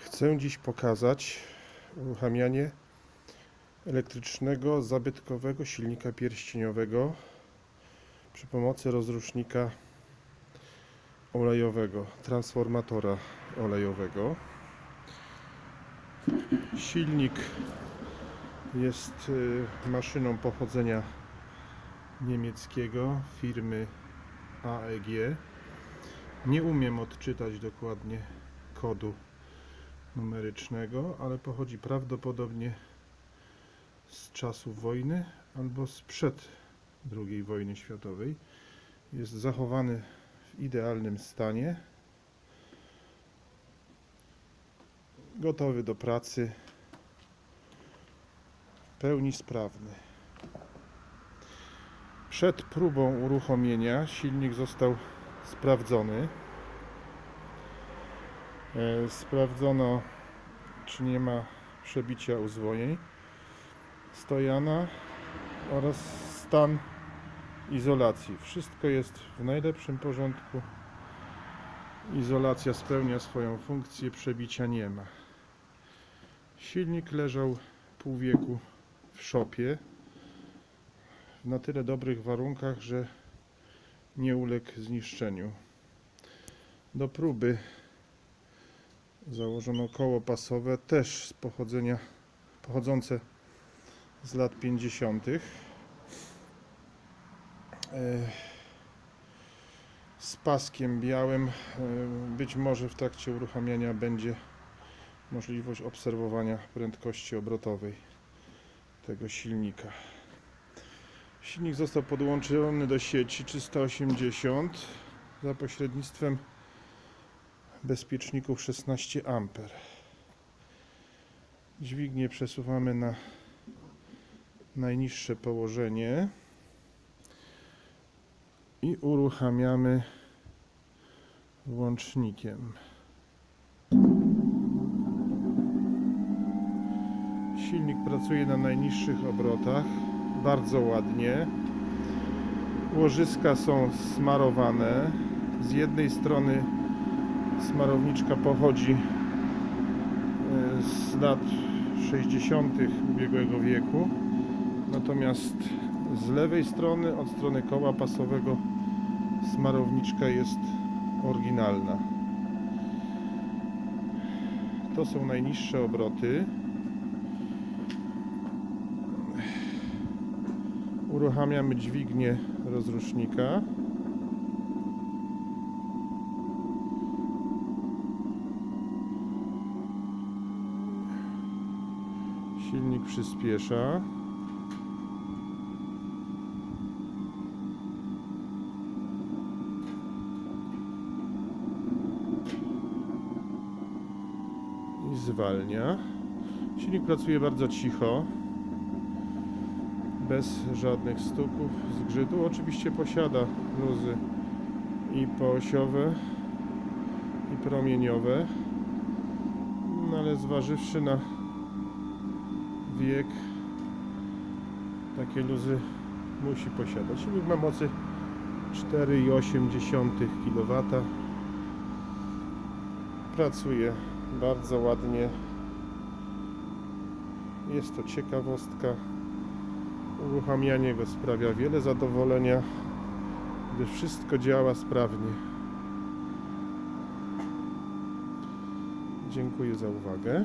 Chcę dziś pokazać uruchamianie elektrycznego, zabytkowego silnika pierścieniowego przy pomocy rozrusznika olejowego, transformatora olejowego. Silnik jest y, maszyną pochodzenia niemieckiego firmy AEG. Nie umiem odczytać dokładnie kodu numerycznego, ale pochodzi prawdopodobnie z czasów wojny albo sprzed II wojny światowej. Jest zachowany w idealnym stanie. Gotowy do pracy. Pełni sprawny. Przed próbą uruchomienia silnik został sprawdzony. E, Sprawdzono, czy nie ma przebicia uzwojeń stojana oraz stan izolacji. Wszystko jest w najlepszym porządku. Izolacja spełnia swoją funkcję, przebicia nie ma. Silnik leżał pół wieku w szopie w na tyle dobrych warunkach, że nie uległ zniszczeniu. Do próby założono koło pasowe, też z pochodzenia, pochodzące z lat 50. E, Z paskiem białym. E, Być może w trakcie uruchamiania będzie możliwość obserwowania prędkości obrotowej tego silnika. Silnik został podłączony do sieci 380 za pośrednictwem bezpieczników 16 A. Dźwignię przesuwamy na najniższe położenie i uruchamiamy włącznikiem. Silnik pracuje na najniższych obrotach, bardzo ładnie. Łożyska są smarowane. Z jednej strony smarowniczka pochodzi e, z lat 60. ubiegłego wieku, natomiast z lewej strony, od strony koła pasowego, smarowniczka jest oryginalna. To są najniższe obroty. Uruchamiamy dźwignię rozrusznika. Silnik przyspiesza. I zwalnia. Silnik pracuje bardzo cicho. Bez żadnych stuków, zgrzytu. Oczywiście posiada luzy i poosiowe, i promieniowe. No ale zważywszy na wiek takie luzy musi posiadać. Silnik ma mocy 4,8 kW. Pracuje bardzo ładnie. Jest to ciekawostka. Uruchamianie go sprawia wiele zadowolenia, gdyż wszystko działa sprawnie. Dziękuję za uwagę.